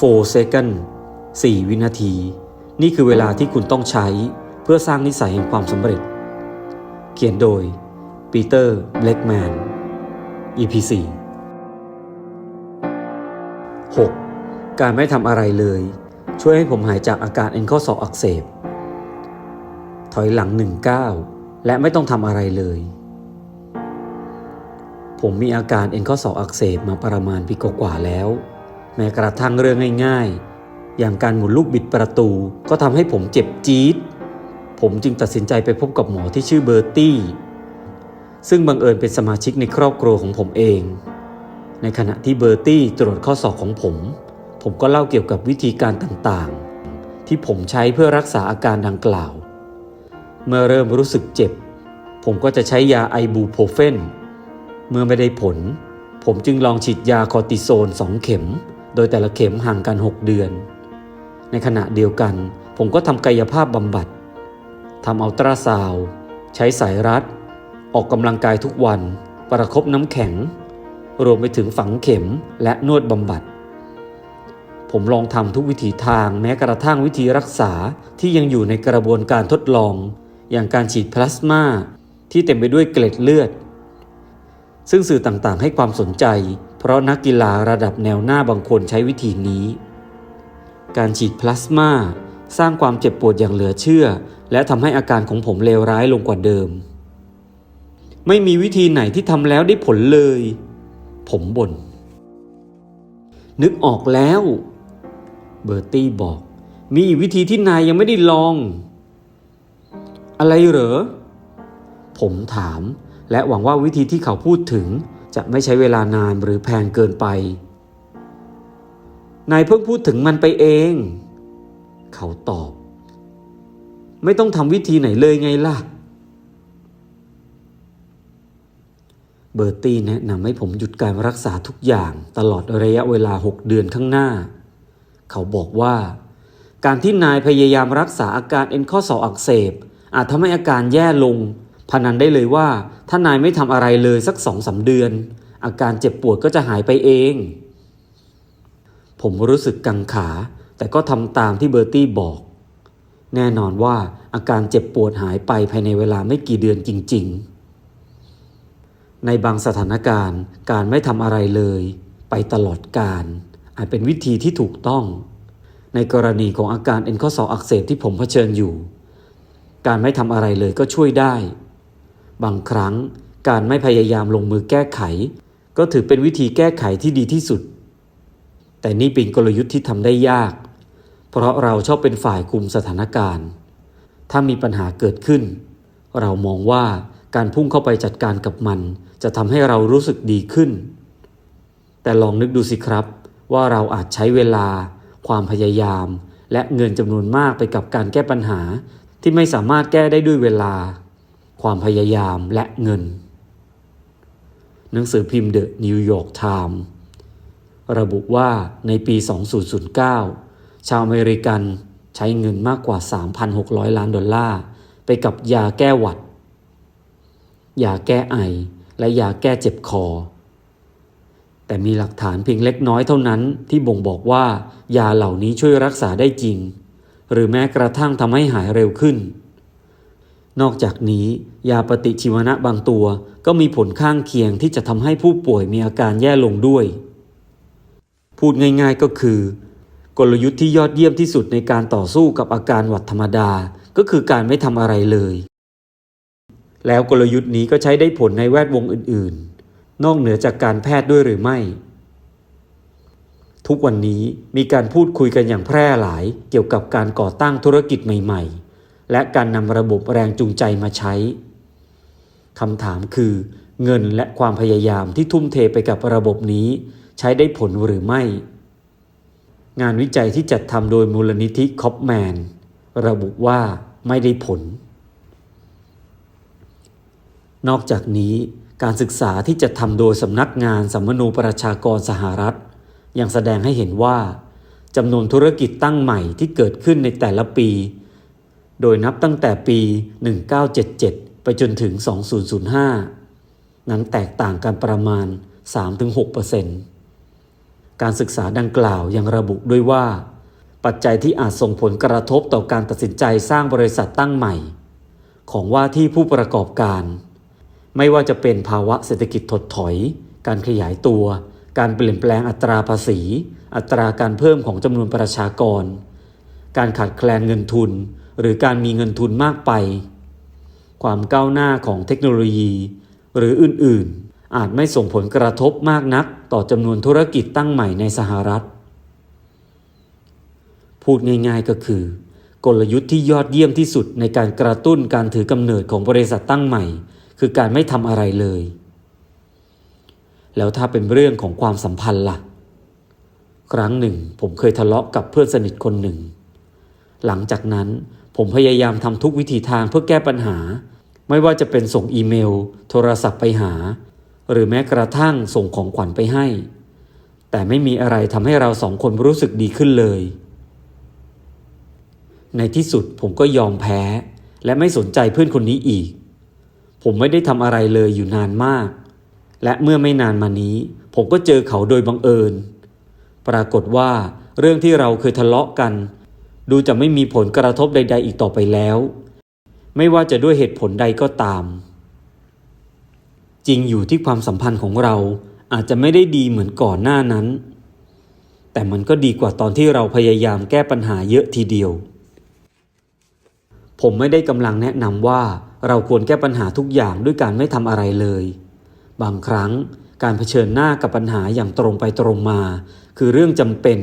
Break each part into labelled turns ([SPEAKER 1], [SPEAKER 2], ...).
[SPEAKER 1] 4 second 4 วินาที นี่คือเวลาที่คุณต้องใช้เพื่อสร้างนิสัยแห่งความสำเร็จ เขียนโดยปีเตอร์เบล็กแมน EP 4 6. การไม่ทำอะไรเลย ช่วยให้ผมหายจากอาการเอ็นข้อศอกอักเสบ ถอยหลังหนึ่งก้าและไม่ต้องทำอะไรเลย ผมมีอาการเอ็นข้อศอกอักเสบมาประมาณปีกว่าแล้ว แม้กระทั่งเรื่องง่ายๆ อย่างการหมุนลูกบิดประตูก็ทำให้ผมเจ็บจี๊ด ผมจึงตัดสินใจไปพบกับหมอที่ชื่อเบอร์ตี้ ซึ่งบังเอิญเป็นสมาชิกในครอบครัวของผมเอง ในขณะที่เบอร์ตี้ตรวจข้อศอกของผม ผมก็เล่าเกี่ยวกับวิธีการต่างๆ ที่ผมใช้เพื่อรักษาอาการดังกล่าว เมื่อเริ่มรู้สึกเจ็บ ผมก็จะใช้ยาไอบูโพรเฟน เมื่อไม่ได้ผลผมจึงลองฉีดยาคอร์ติโซน 2 เข็ม โดยแต่ละเข็มห่างกัน 6 เดือน ในขณะเดียวกัน ผมก็ทำกายภาพบำบัดทำอัลตราซาวด์ใช้สายรัด ออกกำลังกายทุกวัน ประคบน้ำแข็ง รวมไปถึงฝังเข็มและนวดบำบัด ผมลองทำทุกวิถีทางแม้กระทั่งวิธีรักษาที่ยังอยู่ในกระบวนการทดลอง อย่างการฉีดพลาสมาที่เต็มไปด้วยเกล็ดเลือด ซึ่งสื่อต่างๆให้ความสนใจ เพราะนักกีฬาระดับแนวหน้าบางคนใช้วิธีนี้ การฉีดพลาสมาสร้างความเจ็บปวดอย่างเหลือเชื่อ และทำให้อาการของผมเลวร้ายลงกว่าเดิม ไม่มีวิธีไหนที่ทำแล้วได้ผลเลย ผมบน่น นึกออกแล้ว เบอร์ตี้บอก มีอีกวิธีที่นายยังไม่ได้ลอง อะไรเหรอ ผมถามและหวังว่าวิธีที่เขาพูดถึง จะไม่ใช้เวลานานหรือแพงเกินไป นายเพิ่งพูดถึงมันไปเอง เขาตอบ ไม่ต้องทำวิธีไหนเลยไงล่ะ เบอร์ตี้แนะนำให้ผมหยุดการรักษาทุกอย่างตลอดระยะเวลา6เดือนข้างหน้า เขาบอกว่า การที่นายพยายามรักษาอาการเอ็นข้อศอกอักเสบอาจทำให้อาการแย่ลง พนันได้เลยว่าถ้านายไม่ทำอะไรเลยสักสองสาเดือน อาการเจ็บปวดก็จะหายไปเอง ผมรู้สึกกังขา แต่ก็ทำตามที่เบอร์ตี้บอก แน่นอนว่าอาการเจ็บปวดหายไปภายในเวลาไม่กี่เดือนจริง ๆ ในบางสถานการณ์การไม่ทำอะไรเลย ไปตลอดการ อาจเป็นวิธีที่ถูกต้อง ในกรณีของอาการเอ็นข้อศอกอักเสบที่ผมเผชิญอยู่การไม่ทำอะไรเลยก็ช่วยได้ บางครั้งการไม่พยายามลงมือแก้ไข ก็ถือเป็นวิธีแก้ไขที่ดีที่สุด แต่นี่เป็นกลยุทธ์ที่ทำได้ยาก เพราะเราชอบเป็นฝ่ายคุมสถานการณ์ ถ้ามีปัญหาเกิดขึ้น เรามองว่าการพุ่งเข้าไปจัดการกับมัน จะทำให้เรารู้สึกดีขึ้น แต่ลองนึกดูสิครับ ว่าเราอาจใช้เวลา ความพยายาม และเงินจำนวนมากไปกับการแก้ปัญหาที่ไม่สามารถแก้ได้ด้วยเวลา ความพยายามและเงิน หนังสือพิมพ์เดอะนิวยอร์กไทม์ระบุว่าในปี 2009 ชาวอเมริกันใช้เงินมากกว่า 3,600 ล้านดอลลาร์ ไปกับยาแก้หวัด ยาแก้ไอ และยาแก้เจ็บคอ แต่มีหลักฐานเพียงเล็กน้อยเท่านั้นที่บ่งบอกว่า ยาเหล่านี้ช่วยรักษาได้จริง หรือแม้กระทั่งทำให้หายเร็วขึ้น นอกจากนี้ ยาปฏิชีวนะบางตัวก็มีผลข้างเคียงที่จะทำให้ผู้ป่วยมีอาการแย่ลงด้วย พูดง่ายๆก็คือ กลยุทธ์ที่ยอดเยี่ยมที่สุดในการต่อสู้กับอาการหวัดธรรมดาก็คือการไม่ทำอะไรเลย แล้วกลยุทธ์นี้ก็ใช้ได้ผลในแวดวงอื่นๆ นอกเหนือจากการแพทย์ด้วยหรือไม่ ทุกวันนี้มีการพูดคุยกันอย่างแพร่หลายเกี่ยวกับการก่อตั้งธุรกิจใหม่ ๆ และการนำระบบแรงจูงใจมาใช้คำถามคือ เงินและความพยายามที่ทุ่มเทไปกับระบบนี้ ใช้ได้ผลหรือไม่ งานวิจัยที่จัดทำโดยมูลนิธิคอปแมนระบุว่าไม่ได้ผล นอกจากนี้การศึกษาที่จะทำโดยสำนักงานสัมมนูประชากรสหรัฐ ยังแสดงให้เห็นว่าจำนวนธุรกิจตั้งใหม่ที่เกิดขึ้นในแต่ละปี โดยนับตั้งแต่ปี 1977 ไปจนถึง 2005 นั้นแตกต่างกันประมาณ 3-6%การศึกษาดังกล่าวยังระบุด้วยว่า ปัจจัยที่อาจส่งผลกระทบต่อการตัดสินใจสร้างบริษัทตั้งใหม่ ของว่าที่ผู้ประกอบการ ไม่ว่าจะเป็นภาวะเศรษฐกิจถดถอย การขยายตัว การเปลี่ยนแปลงอัตราภาษี อัตราการเพิ่มของจำนวนประชากร การขาดแคลนเงินทุน หรือการมีเงินทุนมากไป ความก้าวหน้าของเทคโนโลยี หรืออื่นๆ อาจไม่ส่งผลกระทบมากนักต่อจำนวนธุรกิจตั้งใหม่ในสหรัฐ พูดง่ายๆก็คือ กลยุทธ์ที่ยอดเยี่ยมที่สุดในการกระตุ้นการถือกำเนิดของบริษัทตั้งใหม่ คือการไม่ทำอะไรเลย แล้วถ้าเป็นเรื่องของความสัมพันธ์ล่ะ ครั้งหนึ่งผมเคยทะเลาะกับเพื่อนสนิทคนหนึ่งหลังจากนั้น ผมพยายามทำทุกวิธีทางเพื่อแก้ปัญหา ไม่ว่าจะเป็นส่งอีเมล โทรศัพท์ไปหา หรือแม้กระทั่งส่งของขวัญไปให้ แต่ไม่มีอะไรทำให้เราสองคนรู้สึกดีขึ้นเลย ในที่สุดผมก็ยอมแพ้ และไม่สนใจเพื่อนคนนี้อีก ผมไม่ได้ทำอะไรเลยอยู่นานมาก และเมื่อไม่นานมานี้ ผมก็เจอเขาโดยบังเอิญ ปรากฏว่าเรื่องที่เราเคยทะเลาะกัน ดูจะไม่มีผลกระทบใด ๆ อีกต่อไปแล้ว ไม่ว่าจะด้วยเหตุผลใดก็ตาม จริงอยู่ที่ความสัมพันธ์ของเราอาจจะไม่ได้ดีเหมือนก่อนหน้านั้น แต่มันก็ดีกว่าตอนที่เราพยายามแก้ปัญหาเยอะทีเดียว ผมไม่ได้กำลังแนะนำว่าเราควรแก้ปัญหาทุกอย่างด้วยการไม่ทำอะไรเลย บางครั้งการเผชิญหน้ากับปัญหาอย่างตรงไปตรงมา คือเรื่องจำเป็น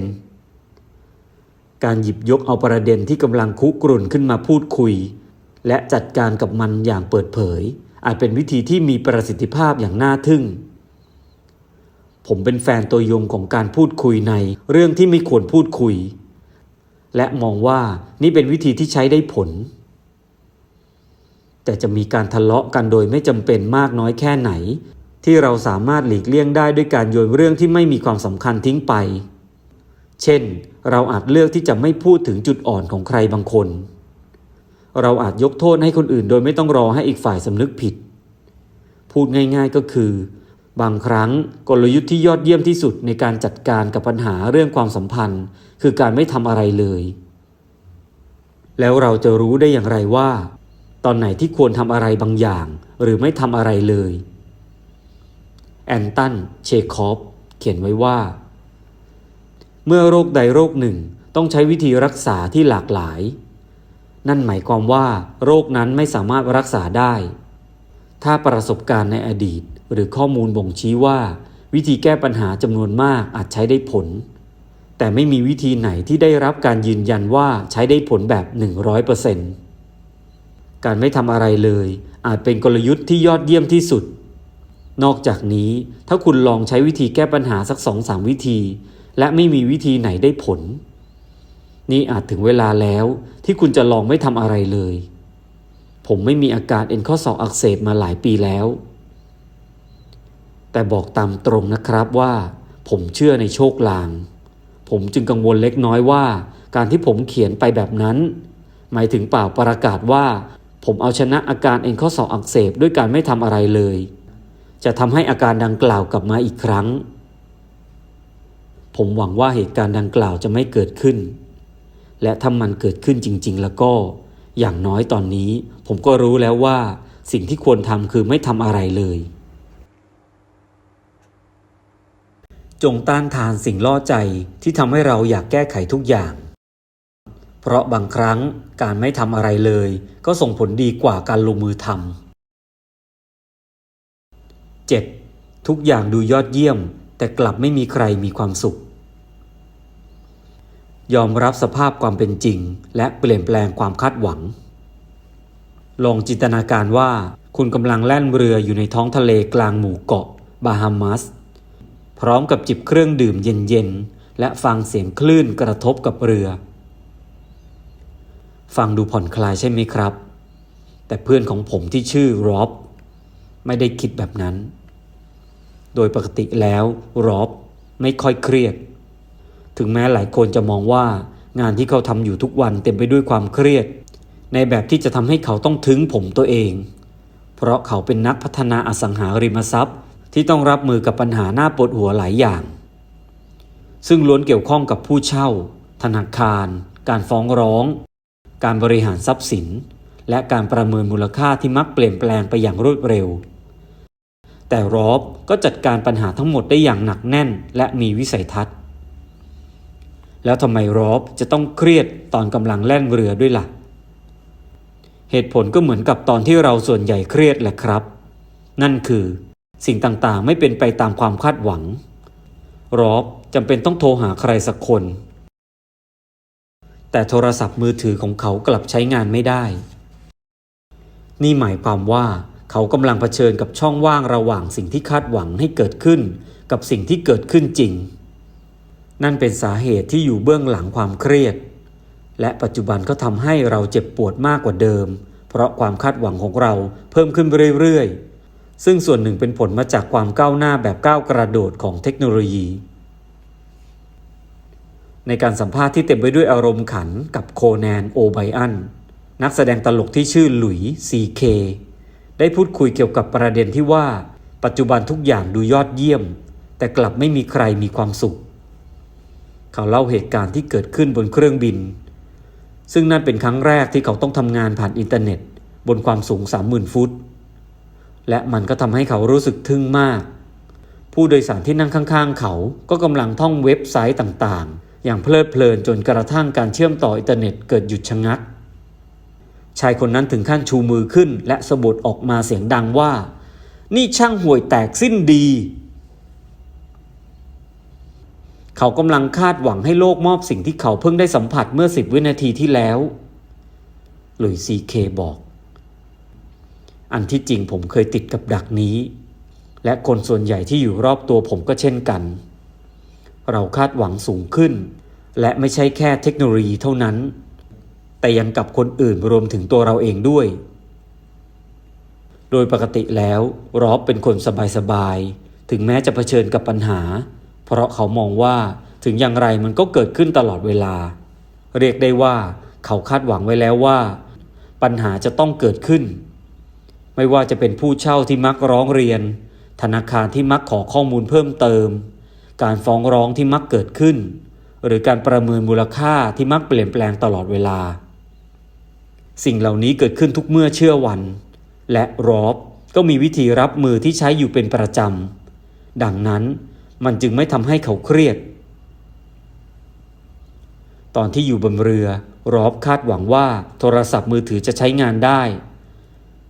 [SPEAKER 1] การหยิบยกเอาประเด็นที่กำลังคุกรุ่นขึ้นมาพูดคุย และจัดการกับมันอย่างเปิดเผย อาจเป็นวิธีที่มีประสิทธิภาพอย่างน่าทึ่ง ผมเป็นแฟนตัวยงของการพูดคุยในเรื่องที่ไม่ควรพูดคุย และมองว่านี่เป็นวิธีที่ใช้ได้ผล แต่จะมีการทะเลาะกันโดยไม่จำเป็นมากน้อยแค่ไหน ที่เราสามารถหลีกเลี่ยงได้ด้วยการโยนเรื่องที่ไม่มีความสำคัญทิ้งไป เช่น เราอาจเลือกที่จะไม่พูดถึงจุดอ่อนของใครบางคน เราอาจยกโทษให้คนอื่น โดยไม่ต้องรอให้อีกฝ่ายสำนึกผิด พูดง่าย ๆก็คือ บางครั้งกลยุทธ์ที่ยอดเยี่ยมที่สุดในการจัดการกับปัญหาเรื่องความสัมพันธ์ คือการไม่ทำอะไรเลย แล้วเราจะรู้ได้อย่างไรว่า ตอนไหนที่ควรทำอะไรบางอย่าง หรือไม่ทำอะไรเลยแอนตัน เชคอฟ เขียนไว้ว่า เมื่อโรคใดโรคหนึ่งต้องใช้วิธีรักษาที่หลากหลาย นั่นหมายความว่า โรคนั้นไม่สามารถรักษาได้ ถ้าประสบการณ์ในอดีต หรือข้อมูลบ่งชี้ว่า วิธีแก้ปัญหาจำนวนมากอาจใช้ได้ผล แต่ไม่มีวิธีไหนที่ได้รับการยืนยันว่าใช้ได้ผลแบบ 100%การไม่ทำอะไรเลย อาจเป็นกลยุทธ์ที่ยอดเยี่ยมที่สุดนอกจากนี้ถ้าคุณลองใช้วิธีแก้ปัญหาสักสองสามวิธี และไม่มีวิธีไหนได้ผล นี่อาจถึงเวลาแล้วที่คุณจะลองไม่ทำอะไรเลย ผมไม่มีอาการเอ็นข้อศอกอักเสบมาหลายปีแล้ว แต่บอกตามตรงนะครับว่า ผมเชื่อในโชคลาง ผมจึงกังวลเล็กน้อยว่า การที่ผมเขียนไปแบบนั้น หมายถึงเปล่าประกาศว่า ผมเอาชนะอาการเอ็นข้อศอกอักเสบด้วยการไม่ทำอะไรเลย จะทำให้อาการดังกล่าวกลับมาอีกครั้ง ผมหวังว่าเหตุการณ์ดังกล่าวจะไม่เกิดขึ้น และถ้ามันเกิดขึ้นจริง ๆ แล้วก็ อย่างน้อยตอนนี้ ผมก็รู้แล้วว่า สิ่งที่ควรทำคือไม่ทำอะไรเลย จงต้านทานสิ่งล่อใจที่ทำให้เราอยากแก้ไขทุกอย่าง เพราะบางครั้งการไม่ทำอะไรเลย ก็ส่งผลดีกว่าการลงมือทำ 7. ทุกอย่างดูยอดเยี่ยมแต่กลับไม่มีใครมีความสุข ยอมรับสภาพความเป็นจริง และเปลี่ยนแปลงความคาดหวัง ลองจินตนาการว่า คุณกำลังแล่นเรืออยู่ในท้องทะเลกลางหมู่เกาะบาฮามัส พร้อมกับจิบเครื่องดื่มเย็นๆ และฟังเสียงคลื่นกระทบกับเรือ ฟังดูผ่อนคลายใช่ไหมครับ แต่เพื่อนของผมที่ชื่อรอบไม่ได้คิดแบบนั้น โดยปกติแล้วรอบไม่ค่อยเครียด ถึงแม้หลายคนจะมองว่างานที่เขาทำอยู่ทุกวันเต็มไปด้วยความเครียด ในแบบที่จะทำให้เขาต้องถึงผมตัวเอง เพราะเขาเป็นนักพัฒนาอสังหาริมทรัพย์ ที่ต้องรับมือกับปัญหาหน้าปวดหัวหลายอย่าง ซึ่งล้วนเกี่ยวข้องกับผู้เช่า ธนาคาร การฟ้องร้อง การบริหารทรัพย์สิน และการประเมินมูลค่าที่มักเปลี่ยนแปลงไปอย่างรวดเร็ว แต่รอบก็จัดการปัญหาทั้งหมดได้อย่างหนักแน่นและมีวิสัยทัศน์ แล้วทำไมรอบจะต้องเครียดตอนกำลังแล่นเรือด้วยล่ะ เหตุผลก็เหมือนกับตอนที่เราส่วนใหญ่เครียดแหละครับ นั่นคือ สิ่งต่างๆไม่เป็นไปตามความคาดหวัง รอบจำเป็นต้องโทรหาใครสักคน แต่โทรศัพท์มือถือของเขากลับใช้งานไม่ได้ นี่หมายความว่าเขากำลังเผชิญกับช่องว่างระหว่างสิ่งที่คาดหวังให้เกิดขึ้น กับสิ่งที่เกิดขึ้นจริง นั่นเป็นสาเหตุที่อยู่เบื้องหลังความเครียด และปัจจุบันก็ทำให้เราเจ็บปวดมากกว่าเดิม เพราะความคาดหวังของเราเพิ่มขึ้นเรื่อยๆ ซึ่งส่วนหนึ่งเป็นผลมาจากความก้าวหน้าแบบก้าวกระโดดของเทคโนโลยี ในการสัมภาษณ์ที่เต็มไปด้วยอารมณ์ขันกับโคแนนโอไบอันนักแสดงตลกที่ชื่อหลุยซีเคได้พูดคุยเกี่ยวกับประเด็นที่ว่า ปัจจุบันทุกอย่างดูยอดเยี่ยม แต่กลับไม่มีใครมีความสุข เขาเล่าเหตุการณ์ที่เกิดขึ้นบนเครื่องบิน ซึ่งนั่นเป็นครั้งแรกที่เขาต้องทำงานผ่านอินเทอร์เน็ต บนความสูง 30,000 ฟุต และมันก็ทำให้เขารู้สึกทึ่งมาก ผู้โดยสารที่นั่งข้าง ๆ เขาก็กำลังท่องเว็บไซต์ต่างๆ อย่างเพลิดเพลินจนกระทั่งการเชื่อมต่ออินเทอร์เน็ตเกิดหยุดชะงัก ชายคนนั้นถึงขั้นชูมือขึ้น และสะบัดออกมาเสียงดังว่า นี่ช่างห่วยแตกสิ้นดี เขากำลังคาดหวังให้โลกมอบสิ่งที่เขาเพิ่งได้สัมผัสเมื่อสิบวินาทีที่แล้ว หลุยซีเคบอก อันที่จริงผมเคยติดกับดักนี้ และคนส่วนใหญ่ที่อยู่รอบตัวผมก็เช่นกัน เราคาดหวังสูงขึ้น และไม่ใช่แค่เทคโนโลยีเท่านั้น แต่ยังกับคนอื่นรวมถึงตัวเราเองด้วย โดยปกติแล้วรอบเป็นคนสบายๆถึงแม้จะเผชิญกับปัญหา เพราะเขามองว่าถึงอย่างไรมันก็เกิดขึ้นตลอดเวลา เรียกได้ว่าเขาคาดหวังไว้แล้วว่า ปัญหาจะต้องเกิดขึ้น ไม่ว่าจะเป็นผู้เช่าที่มักร้องเรียน ธนาคารที่มักขอข้อมูลเพิ่มเติม การฟ้องร้องที่มักเกิดขึ้น หรือการประเมินมูลค่าที่มักเปลี่ยนแปลงตลอดเวลา สิ่งเหล่านี้เกิดขึ้นทุกเมื่อเชื่อวัน และรอบก็มีวิธีรับมือที่ใช้อยู่เป็นประจำดังนั้น มันจึงไม่ทำให้เขาเครียด ตอนที่อยู่บนเรือ รอบคาดหวังว่าโทรศัพท์มือถือจะใช้งานได้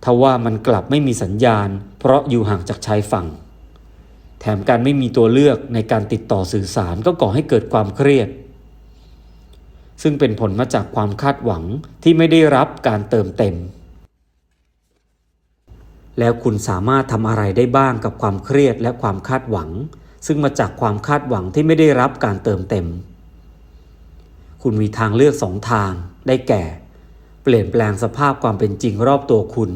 [SPEAKER 1] ทว่ามันกลับไม่มีสัญญาณ เพราะอยู่ห่างจากชายฝั่ง แถมการไม่มีตัวเลือกในการติดต่อสื่อสารก็ก่อให้เกิดความเครียด ซึ่งเป็นผลมาจากความคาดหวังที่ไม่ได้รับการเติมเต็ม แล้วคุณสามารถทำอะไรได้บ้างกับความเครียดและความคาดหวัง ซึ่งมาจากความคาดหวังที่ไม่ได้รับการเติมเต็ม คุณมีทางเลือกสองทาง ได้แก่ เปลี่ยนแปลงสภาพความเป็นจริงรอบตัวคุณ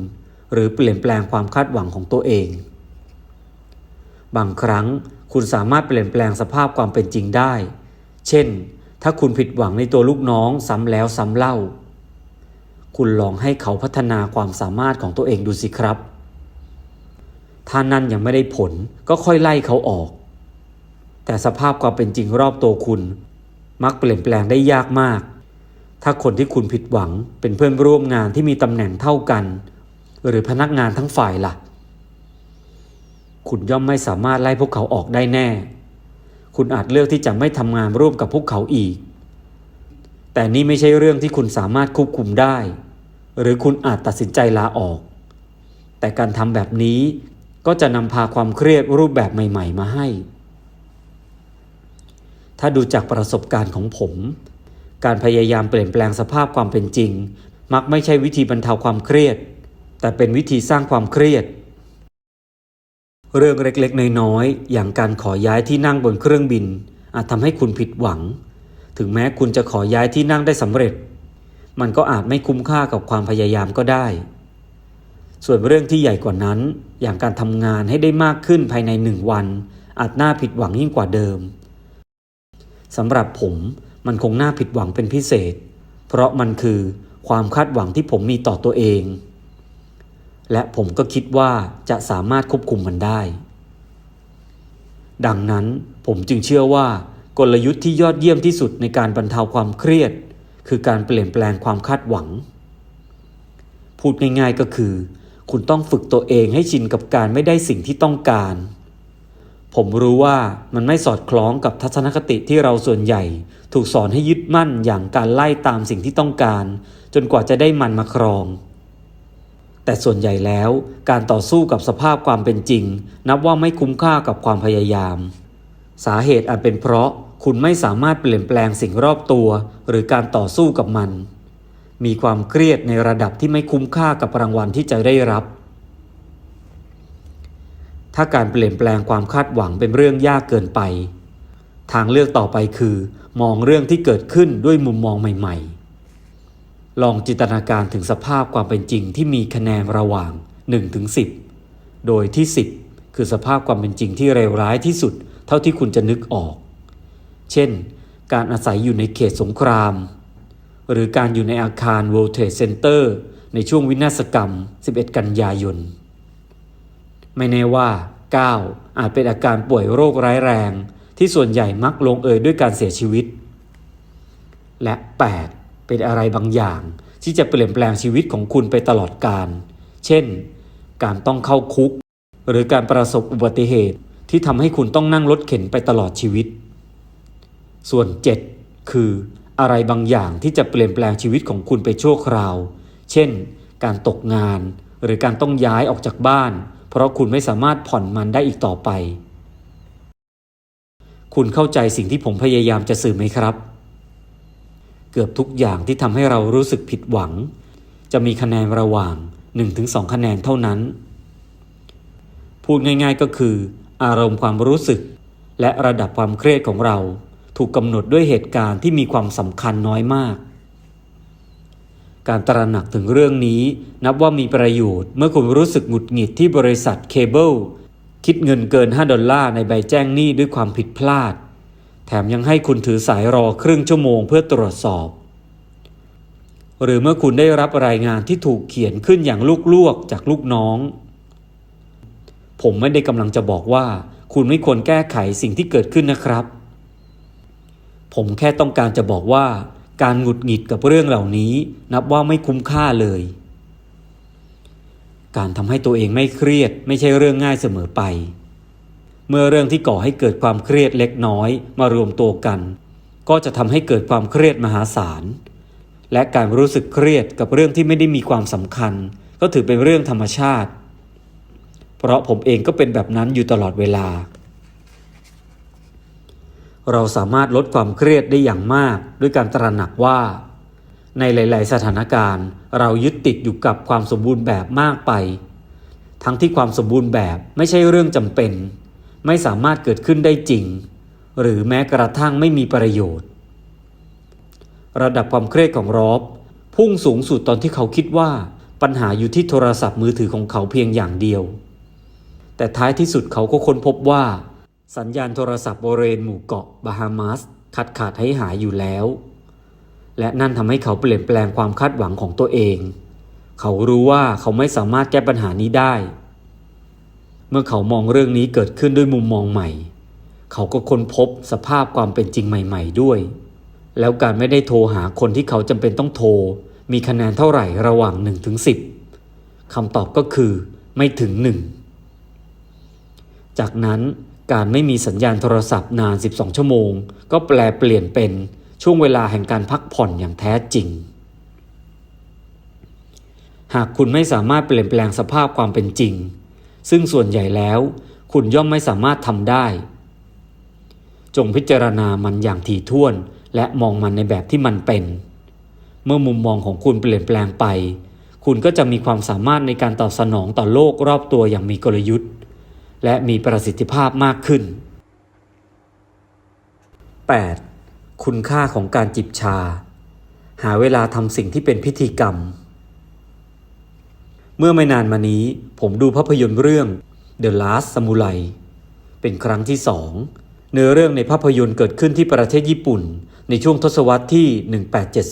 [SPEAKER 1] หรือเปลี่ยนแปลงความคาดหวังของตัวเอง บางครั้งคุณสามารถเปลี่ยนแปลงสภาพความเป็นจริงได้ เช่น ถ้าคุณผิดหวังในตัวลูกน้องซ้ำแล้วซ้ำเล่า คุณลองให้เขาพัฒนาความสามารถของตัวเองดูสิครับถ้านั่นยังไม่ได้ผลก็ค่อยไล่เขาออก แต่สภาพความเป็นจริงรอบตัวคุณ มักเปลี่ยนแปลงได้ยากมาก ถ้าคนที่คุณผิดหวังเป็นเพื่อนร่วมงานที่มีตำแหน่งเท่ากัน หรือพนักงานทั้งฝ่ายล่ะ คุณย่อมไม่สามารถไล่พวกเขาออกได้แน่ คุณอาจเลือกที่จะไม่ทำงานร่วมกับพวกเขาอีก แต่นี่ไม่ใช่เรื่องที่คุณสามารถควบคุมได้ หรือคุณอาจตัดสินใจลาออก แต่การทำแบบนี้ก็จะนำพาความเครียดรูปแบบใหม่ ๆ มาให้ ถ้าดูจากประสบการณ์ของผม การพยายามเปลี่ยนแปลงสภาพความเป็นจริง มักไม่ใช่วิธีบรรเทาความเครียด แต่เป็นวิธีสร้างความเครียด เรื่องเล็กๆ น้อยๆ อย่างการขอย้ายที่นั่งบนเครื่องบิน อาจทำให้คุณผิดหวัง ถึงแม้คุณจะขอย้ายที่นั่งได้สำเร็จ มันก็อาจไม่คุ้มค่ากับความพยายามก็ได้ ส่วนเรื่องที่ใหญ่กว่านั้น อย่างการทำงานให้ได้มากขึ้นภายในหนึ่งวัน อาจน่าผิดหวังยิ่งกว่าเดิม สำหรับผมมันคงน่าผิดหวังเป็นพิเศษ เพราะมันคือความคาดหวังที่ผมมีต่อตัวเอง และผมก็คิดว่าจะสามารถควบคุมมันได้ ดังนั้นผมจึงเชื่อว่ากลยุทธ์ที่ยอดเยี่ยมที่สุดในการบรรเทาความเครียด คือการเปลี่ยนแปลงความคาดหวัง พูดง่ายๆก็คือ คุณต้องฝึกตัวเองให้ชินกับการไม่ได้สิ่งที่ต้องการ ผมรู้ว่ามันไม่สอดคล้องกับทัศนคติที่เราส่วนใหญ่ ถูกสอนให้ยึดมั่นอย่างการไล่ตามสิ่งที่ต้องการ จนกว่าจะได้มันมาครอง แต่ส่วนใหญ่แล้วการต่อสู้กับสภาพความเป็นจริง นับว่าไม่คุ้มค่ากับความพยายาม สาเหตุอาจเป็นเพราะคุณไม่สามารถเปลี่ยนแปลงสิ่งรอบตัว หรือการต่อสู้กับมัน มีความเครียดในระดับที่ไม่คุ้มค่ากับรางวัลที่จะได้รับ ถ้าการเปลี่ยนแปลงความคาดหวังเป็นเรื่องยากเกินไป ทางเลือกต่อไปคือ มองเรื่องที่เกิดขึ้นด้วยมุมมองใหม่ ๆ ลองจินตนาการถึงสภาพความเป็นจริงที่มีคะแนนระหว่าง1ถึง10 โดยที่ 10 คือสภาพความเป็นจริงที่เลวร้ายที่สุด เท่าที่คุณจะนึกออก เช่น การอาศัยอยู่ในเขตสงคราม หรือการอยู่ในอาคาร World Trade Center ในช่วงวินาศกรรม 11 กันยายน ไม่แน่ว่า 9 อาจเป็นอาการป่วยโรคร้ายแรง ที่ส่วนใหญ่มักลงเอยด้วยการเสียชีวิต และ 8 เป็นอะไรบางอย่างที่จะเปลี่ยนแปลงชีวิตของคุณไปตลอดกาลเช่น การต้องเข้าคุก หรือการประสบอุบัติเหตุที่ทำให้คุณต้องนั่งรถเข็นไปตลอดชีวิต ส่วน 7 คืออะไรบางอย่างที่จะเปลี่ยนแปลงชีวิตของคุณไปชั่วคราว เช่น การตกงาน หรือการต้องย้ายออกจากบ้าน เพราะคุณไม่สามารถผ่อนมันได้อีกต่อไป คุณเข้าใจสิ่งที่ผมพยายามจะสื่อไหมครับ เกือบทุกอย่างที่ทำให้เรารู้สึกผิดหวัง จะมีคะแนนระหว่าง 1-2 คะแนนเท่านั้น พูดง่ายๆก็คือ อารมณ์ความรู้สึก และระดับความเครียดของเรา ถูกกำหนดด้วยเหตุการณ์ที่มีความสำคัญน้อยมาก การตระหนักถึงเรื่องนี้ นับว่ามีประโยชน์ เมื่อคุณรู้สึกหงุดหงิดที่บริษัทเคเบิลคิดเงินเกิน 5 ดอลลาร์ในใบแจ้งหนี้ด้วยความผิดพลาด แถมยังให้คุณถือสายรอครึ่งชั่วโมงเพื่อตรวจสอบ หรือเมื่อคุณได้รับรายงานที่ถูกเขียนขึ้นอย่างลวกๆจากลูกน้อง ผมไม่ได้กำลังจะบอกว่า คุณไม่ควรแก้ไขสิ่งที่เกิดขึ้นนะครับ ผมแค่ต้องการจะบอกว่า การหงุดหงิดกับเรื่องเหล่านี้นับว่าไม่คุ้มค่าเลย การทำให้ตัวเองไม่เครียดไม่ใช่เรื่องง่ายเสมอไป เมื่อเรื่องที่ก่อให้เกิดความเครียดเล็กน้อยมารวมตัวกัน ก็จะทำให้เกิดความเครียดมหาศาล และการรู้สึกเครียดกับเรื่องที่ไม่ได้มีความสำคัญ ก็ถือเป็นเรื่องธรรมชาติ เพราะผมเองก็เป็นแบบนั้นอยู่ตลอดเวลา เราสามารถลดความเครียดได้อย่างมาก ด้วยการตระหนักว่า ในหลาย ๆ สถานการณ์ เรายึดติดอยู่กับความสมบูรณ์แบบมากไป ทั้งที่ความสมบูรณ์แบบไม่ใช่เรื่องจำเป็น ไม่สามารถเกิดขึ้นได้จริง หรือแม้กระทั่งไม่มีประโยชน์ ระดับความเครียดของรอบพุ่งสูงสุดตอนที่เขาคิดว่าปัญหาอยู่ที่โทรศัพท์มือถือของเขาเพียงอย่างเดียว แต่ท้ายที่สุดเขาก็ค้นพบว่า สัญญาณโทรศัพท์บริเวณหมู่เกาะบาฮามาสขาดขาดให้หายอยู่แล้ว และนั่นทำให้เขาเปลี่ยนแปลงความคาดหวังของตัวเอง เขารู้ว่าเขาไม่สามารถแก้ปัญหานี้ได้ เมื่อเขามองเรื่องนี้เกิดขึ้นด้วยมุมมองใหม่ เขาก็ค้นพบสภาพความเป็นจริงใหม่ ๆ ด้วย แล้วการไม่ได้โทรหาคนที่เขาจำเป็นต้องโทร มีคะแนนเท่าไหร่ระหว่าง1ถึง10คำตอบก็คือไม่ถึง 1 จากนั้น การไม่มีสัญญาณโทรศัพท์นาน 12 ชั่วโมง ก็แปลเปลี่ยนเป็นช่วงเวลาแห่งการพักผ่อนอย่างแท้จริง หากคุณไม่สามารถเปลี่ยนแปลงสภาพความเป็นจริง ซึ่งส่วนใหญ่แล้ว คุณย่อมไม่สามารถทำได้ จงพิจารณามันอย่างถี่ถ้วน และมองมันในแบบที่มันเป็น เมื่อมุมมองของคุณเปลี่ยนแปลงไป คุณก็จะมีความสามารถในการตอบสนองต่อโลกรอบตัวอย่างมีกลยุทธ์ และมีประสิทธิภาพมากขึ้น 8. คุณค่าของการจิบชา หาเวลาทำสิ่งที่เป็นพิธีกรรม เมื่อไม่นานมานี้ผมดูภาพยนตร์เรื่อง The Last Samurai เป็นครั้งที่สองเนื้อเรื่องในภาพยนตร์เกิดขึ้นที่ประเทศญี่ปุ่น ในช่วงทศวรรษที่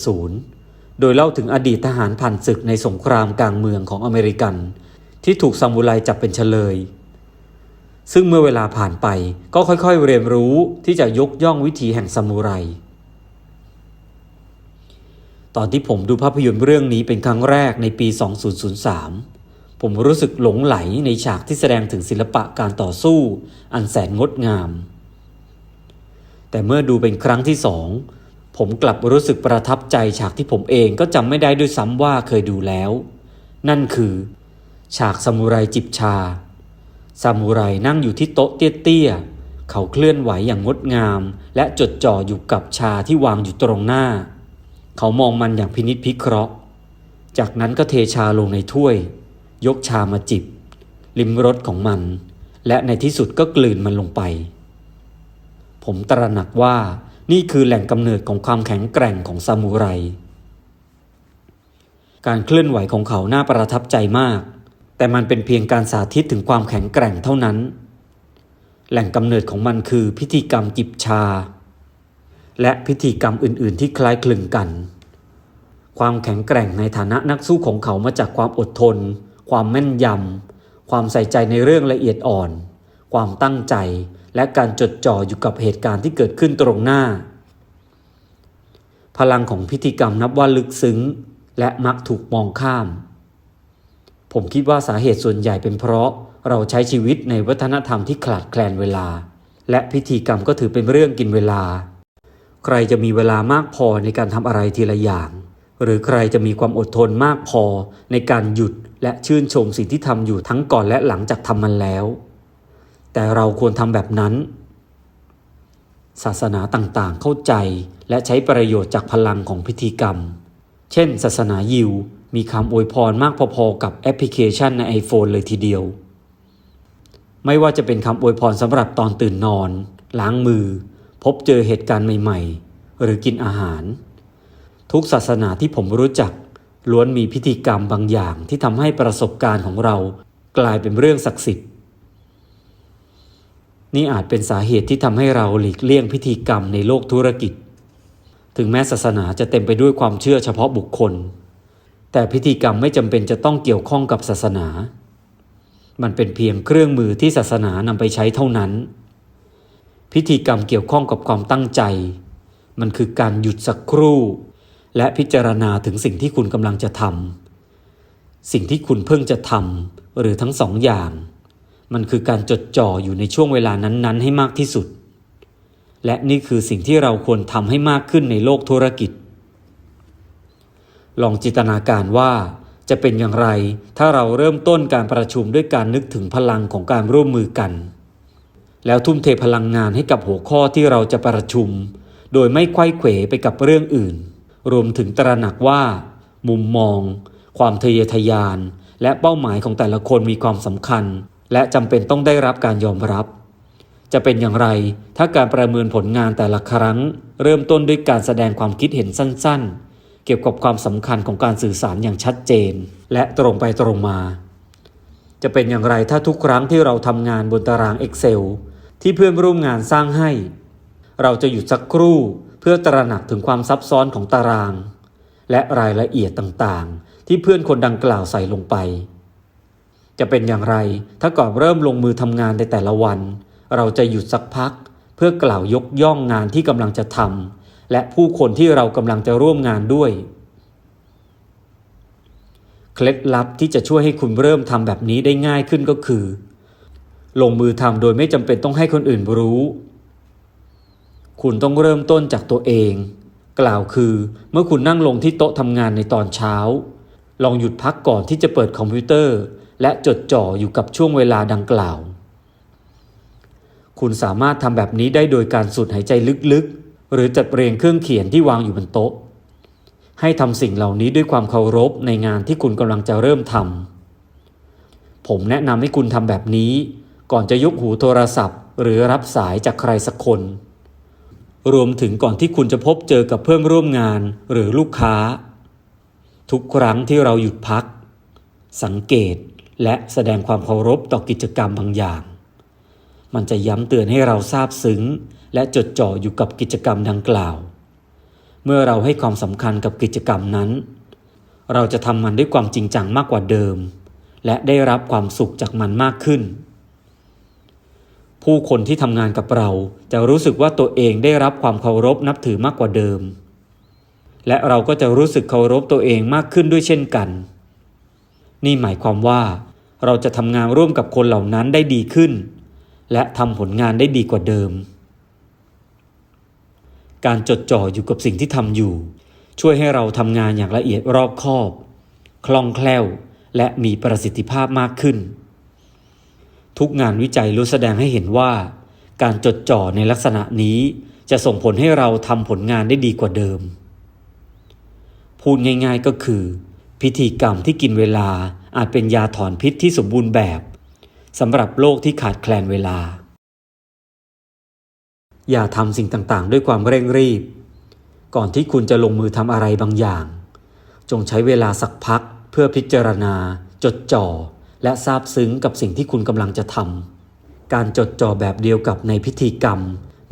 [SPEAKER 1] 1870 โดยเล่าถึงอดีตทหารผ่านศึกในสงครามกลางเมืองของอเมริกัน ที่ถูกซามูไรจับเป็นเฉลย ซึ่งเมื่อเวลาผ่านไปก็ค่อยๆเรียนรู้ที่จะยกย่องวิถีแห่งซามูไร ตอนที่ผมดูภาพยนตร์เรื่องนี้เป็นครั้งแรกในปี 2003 ผมรู้สึกหลงไหลในฉากที่แสดงถึงศิลปะการต่อสู้ อันแสนงดงาม แต่เมื่อดูเป็นครั้งที่สองผมกลับรู้สึกประทับใจฉากที่ผมเองก็จำไม่ได้ด้วยซ้ำว่าเคยดูแล้ว นั่นคือ ฉากซามูไรจิบชา ซามูไรนั่งอยู่ที่โต๊ะเตี้ยๆ เขาเคลื่อนไหวอย่างงดงาม และจดจ่ออยู่กับชาที่วางอยู่ตรงหน้า เขามองมันอย่างพินิจพิเคราะห์ จากนั้นก็เทชาลงในถ้วย ยกชามาจิบ ลิมรสของมัน และในที่สุดก็กลืนมันลงไป ผมตระหนักว่านี่คือแหล่งกำเนิดของความแข็งแกร่งของซามูไร การเคลื่อนไหวของเขาน่าประทับใจมาก แต่มันเป็นเพียงการสาธิตถึงความแข็งแกร่งเท่านั้น แหล่งกำเนิดของมันคือพิธีกรรมจิบชา และพิธีกรรมอื่น ๆ ที่คล้ายคลึงกัน ความแข็งแกร่งในฐานะนักสู้ของเขามาจากความอดทน ความแม่นยำ ความใส่ใจในเรื่องละเอียดอ่อน ความตั้งใจ และการจดจ่ออยู่กับเหตุการณ์ที่เกิดขึ้นตรงหน้า พลังของพิธีกรรมนับว่าลึกซึ้ง และมักถูกมองข้าม ผมคิดว่าสาเหตุส่วนใหญ่เป็นเพราะเราใช้ชีวิตในวัฒนธรรมที่ขาดแคลนเวลา และพิธีกรรมก็ถือเป็นเรื่องกินเวลา ใครจะมีเวลามากพอในการทำอะไรทีละอย่าง หรือใครจะมีความอดทนมากพอในการหยุดและชื่นชมสิ่งที่ทำอยู่ทั้งก่อนและหลังจากทำมันแล้ว แต่เราควรทำแบบนั้น ศาสนาต่างๆเข้าใจและใช้ประโยชน์จากพลังของพิธีกรรม เช่น ศาสนายิว มีคำอวยพรมากพอๆกับแอปพลิเคชันใน iPhone เลยทีเดียว ไม่ว่าจะเป็นคำอวยพรสำหรับตอนตื่นนอน ล้างมือ พบเจอเหตุการณ์ใหม่ๆ หรือกินอาหาร ทุกศาสนาที่ผมรู้จัก ล้วนมีพิธีกรรมบางอย่างที่ทำให้ประสบการณ์ของเรากลายเป็นเรื่องศักดิ์สิทธิ์ นี่อาจเป็นสาเหตุที่ทำให้เราหลีกเลี่ยงพิธีกรรมในโลกธุรกิจ ถึงแม้ศาสนาจะเต็มไปด้วยความเชื่อเฉพาะบุคคล แต่พิธีกรรมไม่จำเป็นจะต้องเกี่ยวข้องกับศาสนา มันเป็นเพียงเครื่องมือที่ศาสนานำไปใช้เท่านั้น พิธีกรรมเกี่ยวข้องกับความตั้งใจ มันคือการหยุดสักครู่ และพิจารณาถึงสิ่งที่คุณกำลังจะทำสิ่งที่คุณเพิ่งจะทำหรือทั้งสองอย่าง มันคือการจดจ่ออยู่ในช่วงเวลานั้นๆ ให้มากที่สุด และนี่คือสิ่งที่เราควรทำให้มากขึ้นในโลกธุรกิจ ลองจินตนาการว่าจะเป็นอย่างไร ถ้าเราเริ่มต้นการประชุมด้วยการนึกถึงพลังของการร่วมมือกัน แล้วทุ่มเทพลังงานให้กับหัวข้อที่เราจะประชุม โดยไม่ไขว้เขวไปกับเรื่องอื่น รวมถึงตระหนักว่า มุมมอง ความทะเยอทะยาน และเป้าหมายของแต่ละคนมีความสำคัญ และจำเป็นต้องได้รับการยอมรับ จะเป็นอย่างไร ถ้าการประเมินผลงานแต่ละครั้ง เริ่มต้นด้วยการแสดงความคิดเห็นสั้นๆ เกี่ยวกับความสำคัญของการสื่อสารอย่างชัดเจน และตรงไปตรงมา จะเป็นอย่างไรถ้าทุกครั้งที่เราทำงานบนตาราง Excel ที่เพื่อนร่วมงานสร้างให้ เราจะหยุดสักครู่เพื่อตระหนักถึงความซับซ้อนของตาราง และรายละเอียดต่างๆ ที่เพื่อนคนดังกล่าวใส่ลงไป จะเป็นอย่างไรถ้าก่อนเริ่มลงมือทำงานในแต่ละวัน เราจะหยุดสักพัก เพื่อกล่าวยกย่องงานที่กำลังจะทำ และผู้คนที่เรากำลังจะร่วมงานด้วย เคล็ดลับที่จะช่วยให้คุณเริ่มทำแบบนี้ได้ง่ายขึ้นก็คือ ลงมือทำโดยไม่จำเป็นต้องให้คนอื่นรู้ คุณต้องเริ่มต้นจากตัวเอง กล่าวคือเมื่อคุณนั่งลงที่โต๊ะทำงานในตอนเช้า ลองหยุดพักก่อนที่จะเปิดคอมพิวเตอร์ และจดจ่ออยู่กับช่วงเวลาดังกล่าวคุณสามารถทำแบบนี้ได้โดยการสูดหายใจลึกๆ หรือจัดเรียงเครื่องเขียนที่วางอยู่บนโต๊ะ ให้ทำสิ่งเหล่านี้ด้วยความเคารพในงานที่คุณกำลังจะเริ่มทำผมแนะนำให้คุณทำแบบนี้ ก่อนจะยกหูโทรศัพท์ หรือรับสายจากใครสักคน รวมถึงก่อนที่คุณจะพบเจอกับเพื่อนร่วมงานหรือลูกค้า ทุกครั้งที่เราหยุดพัก สังเกตและแสดงความเคารพต่อกิจกรรมบางอย่าง มันจะย้ำเตือนให้เราซาบซึ้ง และจดจ่ออยู่กับกิจกรรมดังกล่าว เมื่อเราให้ความสำคัญกับกิจกรรมนั้น เราจะทำมันด้วยความจริงจังมากกว่าเดิม และได้รับความสุขจากมันมากขึ้น ผู้คนที่ทำงานกับเราจะรู้สึกว่าตัวเองได้รับความเคารพนับถือมากกว่าเดิม และเราก็จะรู้สึกเคารพตัวเองมากขึ้นด้วยเช่นกัน นี่หมายความว่า เราจะทำงานร่วมกับคนเหล่านั้นได้ดีขึ้น และทำผลงานได้ดีกว่าเดิม การจดจ่ออยู่กับสิ่งที่ทำอยู่ ช่วยให้เราทำงานอย่างละเอียดรอบคอบ คล่องแคล่ว และมีประสิทธิภาพมากขึ้น ทุกงานวิจัยรู้แสดงให้เห็นว่า การจดจ่อในลักษณะนี้จะส่งผลให้เราทำผลงานได้ดีกว่าเดิม พูดง่ายๆก็คือ พิธีกรรมที่กินเวลาอาจเป็นยาถอนพิษที่สมบูรณ์แบบ สำหรับโลกที่ขาดแคลนเวลา อย่าทำสิ่งต่างๆ ด้วยความเร่งรีบ ก่อนที่คุณจะลงมือทำอะไรบางอย่าง จงใช้เวลาสักพักเพื่อพิจารณา จดจ่อ และซาบซึ้งกับสิ่งที่คุณกำลังจะทำการจดจ่อแบบเดียวกับในพิธีกรรม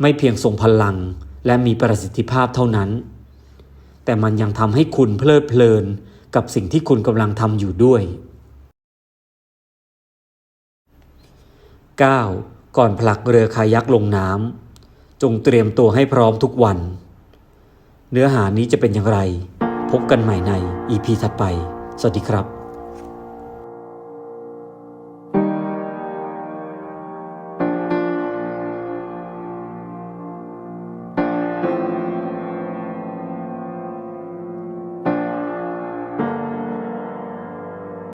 [SPEAKER 1] ไม่เพียงทรงพลัง และมีประสิทธิภาพเท่านั้น แต่มันยังทำให้คุณเพลิดเพลินกับสิ่งที่คุณกำลังทำอยู่ด้วย 9. ก่อนผลักเรือคายักลงน้ำจงเตรียมตัวให้พร้อมทุกวัน เนื้อหานี้จะเป็นอย่างไร พบกันใหม่ใน EP ถัดไป สวัสดีครับ